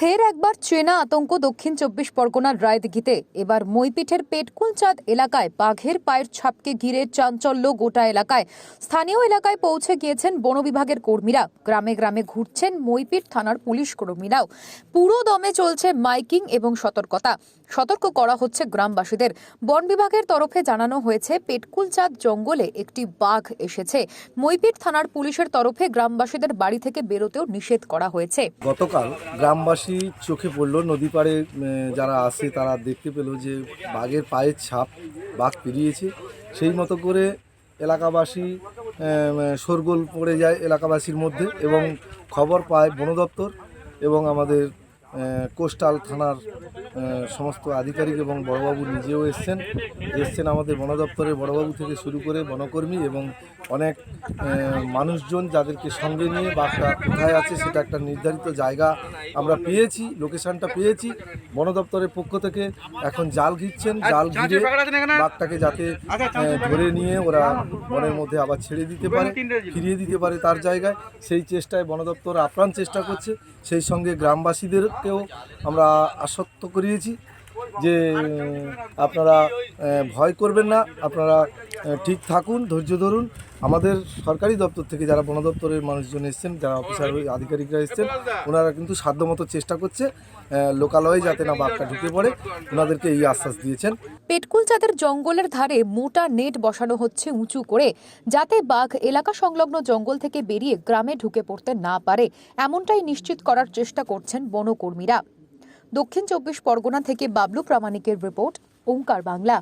ফের একবার চেনা আতঙ্ক দক্ষিণ চব্বিশ পরগনার রায়দিঘিতে। এবার মইপিঠের পেটকুলচাঁদ এলাকায় বাঘের পায়ের ছাপকে ঘিরে চাঞ্চল্য গোটা এলাকায়। স্থানীয় এলাকায় পৌঁছে গিয়েছেন বন বিভাগের কর্মীরা। গ্রামে গ্রামে ঘুরছেন মইপিঠ থানার পুলিশ কর্মীরাও। পুরো দমে চলছে মাইকিং এবং সতর্কতা। সতর্ক করা হচ্ছে গ্রামবাসীদের। বন বিভাগের তরফে জানানো হয়েছে পেটকুলচাঁদ জঙ্গলে একটি বাঘ এসেছে। মইপিঠ থানার পুলিশের তরফে গ্রামবাসীদের বাড়ি থেকে বেরোতেও নিষেধ করা হয়েছে। গতকাল গ্রামবাসী চোখে পড়ল। নদী পাড়ে যারা আসে তারা দেখতে পেল যে বাঘের পায়ের ছাপ, বাঘ পেরিয়েছে। সেই মতো করে এলাকাবাসী শোরগোল পড়ে যায় এলাকাবাসীর মধ্যে এবং খবর পায় বন দপ্তর এবং আমাদের কোস্টাল থানার সমস্ত আধিকারিক এবং বড়বাবু নিজেও এসছেন। এসছেন আমাদের বন দপ্তরের বড়বাবু থেকে শুরু করে বনকর্মী এবং অনেক মানুষজন যাদেরকে সঙ্গে নিয়ে বাঘটা কোথায় আছে সেটা একটা নির্ধারিত জায়গা আমরা পেয়েছি লোকেশনটা পেয়েছি। বন দপ্তরের পক্ষ থেকে এখন জাল ঘিরছেন জাল ঘিরে বাঘটাকে যাতে আহ, ধরে নিয়ে ওরা বনের মধ্যে আবার ছেড়ে দিতে পারে ফিরিয়ে দিতে পারে তার জায়গায়। সেই চেষ্টায় বন দপ্তর আপ্রাণ চেষ্টা করছে। সেই সঙ্গে গ্রামবাসীদেরকেও আমরা আশ্বস্ত করিয়েছি যে, আপনারা ভয় করবেন না, আপনারা ঠিক থাকুন, ধৈর্য ধরুন। আমাদের সরকারি দপ্তর থেকে যারা বন দপ্তরের মানুষজন এসছেন, যারা অফিসার আধিকারিকরা এসছেন, ওনারা কিন্তু সাধ্যমতো চেষ্টা করছে লোকালয়ে যাতে না বাঘটা ঢুকে পড়ে। ওনাদেরকে এই আশ্বাস দিয়েছেন। পেটকুলচাঁদের জঙ্গলের ধারে মোটা নেট বসানো হচ্ছে উঁচু করে, যাতে বাঘ এলাকা সংলগ্ন জঙ্গল থেকে বেরিয়ে গ্রামে ঢুকে পড়তে না পারে, এমনটাই নিশ্চিত করার চেষ্টা করছেন বনকর্মীরা। দক্ষিণ চব্বিশ পরগনা থেকে বাবলু প্রামাণিকের রিপোর্ট, ওঙ্কার বাংলা।